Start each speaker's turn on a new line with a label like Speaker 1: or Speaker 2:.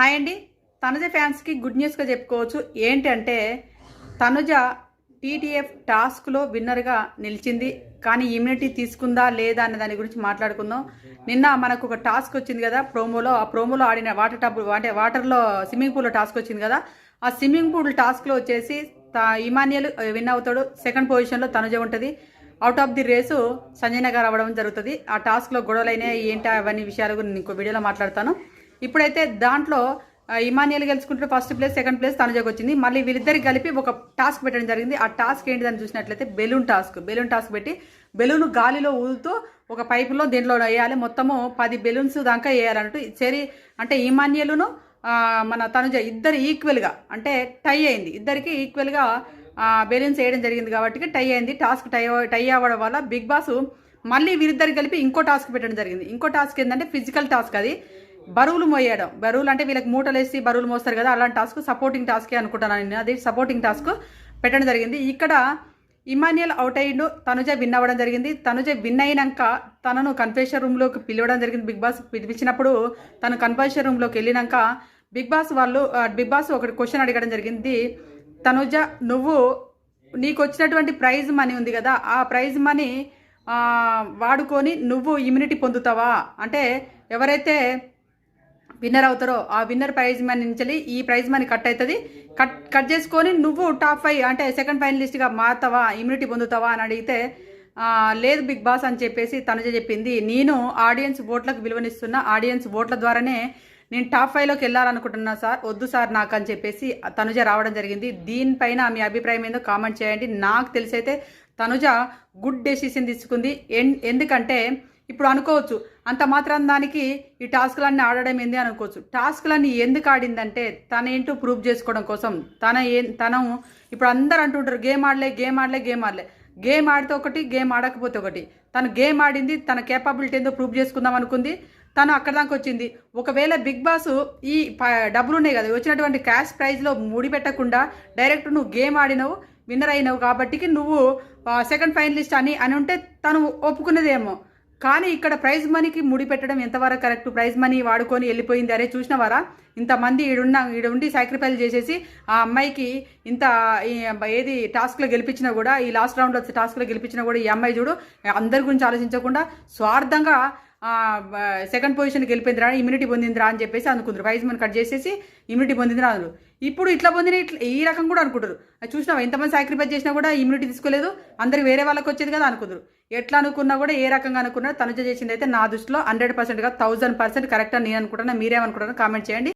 Speaker 1: Hi అండి. తనుజ ఫ్యాన్స్కి good న్యూస్గా చెప్పుకోవచ్చు. ఏంటంటే తనుజ టీటీఎఫ్ టాస్క్లో విన్నర్గా నిలిచింది. కానీ ఇమ్యూనిటీ తీసుకుందా లేదా అనే దాని గురించి మాట్లాడుకుందాం. నిన్న మనకు ఒక టాస్క్ వచ్చింది కదా ప్రోమోలో. ఆ ప్రోమోలో ఆడిన వాటర్ టబ్ అంటే వాటర్లో స్విమ్మింగ్ పూల్లో టాస్క్ వచ్చింది కదా ఆ స్విమ్మింగ్ పూల్ టాస్క్లో వచ్చేసి ఇమానియల్ విన్ అవుతాడు. సెకండ్ పొజిషన్లో తనుజ ఉంటుంది. Out of the race Sanjay Nagar అవ్వడం జరుగుతుంది. ఆ టాస్క్లో గొడవలైనా ఏంటి అవన్నీ విషయాలు నేను ఇంకో వీడియోలో మాట్లాడతాను. ఇప్పుడైతే దాంట్లో ఆ, ఇమానియల్ గెలుచుకుంటే ఫస్ట్ ప్లేస్ సెకండ్ ప్లేస్ తనుజకు వచ్చింది. మళ్ళీ వీళ్ళిద్దరికి కలిపి ఒక టాస్క్ పెట్టడం జరిగింది. ఆ టాస్క్ ఏంటిదని చూసినట్లయితే బెలూన్ టాస్క్ బెలూన్ టాస్క్ పెట్టి బెలూన్ గాలిలో ఊదుతూ ఒక పైపులో దీంట్లో వేయాలి. మొత్తము పది బెలూన్స్ దాకా వేయాలన్నట్టు. సరే అంటే ఇమాన్యులను మన తనుజ ఇద్దరు ఈక్వల్గా అంటే టై అయింది. ఇద్దరికి ఈక్వల్గా బెలూన్స్ వేయడం జరిగింది కాబట్టి టై అయింది. టాస్క్ టై టై అవ్వడం వల్ల బిగ్ బాస్ మళ్ళీ వీరిద్దరికి కలిపి ఇంకో టాస్క్ పెట్టడం జరిగింది. ఇంకో టాస్క్ ఏంటంటే ఫిజికల్ టాస్క్ అది. బరువులు మోయడం. బరువులు అంటే వీళ్ళకి మూటలు వేసి బరువులు మోస్తారు కదా అలాంటి టాస్క్ సపోర్టింగ్ టాస్కే అనుకుంటాను నేను. అది సపోర్టింగ్ టాస్క్ పెట్టడం జరిగింది. ఇక్కడ ఇమాన్యుయల్ అవుట్ అయ్యిండు తనుజ విన్ అవ్వడం జరిగింది. తనుజ విన్ అయినాక తనను కన్ఫెషన్ రూమ్లోకి పిలవడం జరిగింది బిగ్ బాస్ పిలిపించినప్పుడు. తను కన్ఫెషన్ రూమ్లోకి వెళ్ళినాక బిగ్ బాస్ వాళ్ళు బిగ్ బాస్ ఒకటి క్వశ్చన్ అడగడం జరిగింది. తనుజ నువ్వు నీకు వచ్చినటువంటి ప్రైజ్ మనీ ఉంది కదా ఆ ప్రైజ్ మనీ వాడుకొని నువ్వు ఇమ్యూనిటీ పొందుతావా? అంటే ఎవరైతే విన్నర్ అవుతారో ఆ విన్నర్ ప్రైజ్ మనీ నుంచి ఈ ప్రైజ్ మనీ కట్ అవుతుంది. కట్ కట్ చేసుకొని నువ్వు టాప్ ఫైవ్ అంటే సెకండ్ ఫైనలిస్ట్గా మారుతావా ఇమ్యూనిటీ పొందుతావా అని అడిగితే లేదు బిగ్ బాస్ అని చెప్పేసి తనుజ చెప్పింది. నేను ఆడియన్స్ ఓట్లకు విలువనిస్తున్నా ఆడియన్స్ ఓట్ల ద్వారానే నేను టాప్ ఫైవ్లోకి వెళ్ళాలనుకుంటున్నా సార్ వద్దు సార్ నాకు అని చెప్పేసి తనుజ రావడం జరిగింది. దీనిపైన మీ అభిప్రాయం ఏందో కామెంట్ చేయండి. నాకు తెలిసైతే తనుజ గుడ్ డెసిషన్ తీసుకుంది. ఎన్- ఎందుకంటే ఇప్పుడు అనుకోవచ్చు అంత మాత్రం దానికి ఈ టాస్క్లన్నీ ఆడడం ఏంది అనుకోవచ్చు. టాస్క్లన్నీ ఎందుకు ఆడిందంటే తనేంటో ప్రూవ్ చేసుకోవడం కోసం తన ఏ తను ఇప్పుడు అందరు అంటుంటారు గేమ్ ఆడలే గేమ్ ఆడలే గేమ్ ఆడలే. గేమ్ ఆడితే ఒకటి గేమ్ ఆడకపోతే ఒకటి. తను గేమ్ ఆడింది తన కేపబిలిటీ ఏందో ప్రూవ్ చేసుకుందాం అనుకుంది తను అక్కడ దాకా వచ్చింది. ఒకవేళ బిగ్ బాస్ ఈ ప- డబ్బులు ఉన్నాయి కదా వచ్చినటువంటి క్యాష్ ప్రైజ్లో ముడిపెట్టకుండా డైరెక్ట్ నువ్వు గేమ్ ఆడినావు విన్నర్ అయినావు కాబట్టికి నువ్వు సెకండ్ ఫైనలిస్ట్ అని అని ఉంటే తను ఒప్పుకునేదేమో కానీ ఇక్కడ ప్రైజ్ మనీకి ముడి పెట్టడం ఎంతవరకు కరెక్ట్? ప్రైజ్ మనీ వాడుకొని వెళ్ళిపోయింది. అరే చూసినవారా? ఇంతమంది ఈడున్న ఈడుండి సాక్రిఫైస్ చేసేసి ఆ అమ్మాయికి ఇంత ఏది టాస్క్లో గెలిపించినా కూడా ఈ లాస్ట్ రౌండ్లో టాస్క్లో గెలిపించినా కూడా ఈ అమ్మాయి చూడు అందరి గురించి ఆలోచించకుండా స్వార్థంగా సెకండ్ పొజిషన్కి వెళ్ళిపోయిందిరా ఇమ్యూనిటీ పొందిందిరా అని చెప్పేసి అనుకుంటారు. ప్రైజ్ మనీ కట్ చేసేసి ఇమ్యూనిటీ పొందిందిరా అన్నారు ఇప్పుడు ఇట్లా పొందిన ఇట్లా ఈ రకం కూడా అనుకుంటారు. చూసినావు? ఎంతమంది సాక్రిఫైస్ చేసినా కూడా ఇమ్యూనిటీ తీసుకోలేదు. అందరికి వేరే వాళ్ళకి వచ్చేది కదా అనుకుంటారు. ఎట్లా అనుకున్నా కూడా ఏ రకంగా అనుకున్నా తనుజ చేసింది అయితే నా దృష్టిలో హండ్రెడ్ పర్సెంట్గా థౌసండ్ పర్సెంట్ కరెక్ట్ అని నేను అనుకుంటున్నా. మీరేమనుకుంటారో కామెంట్ చేయండి.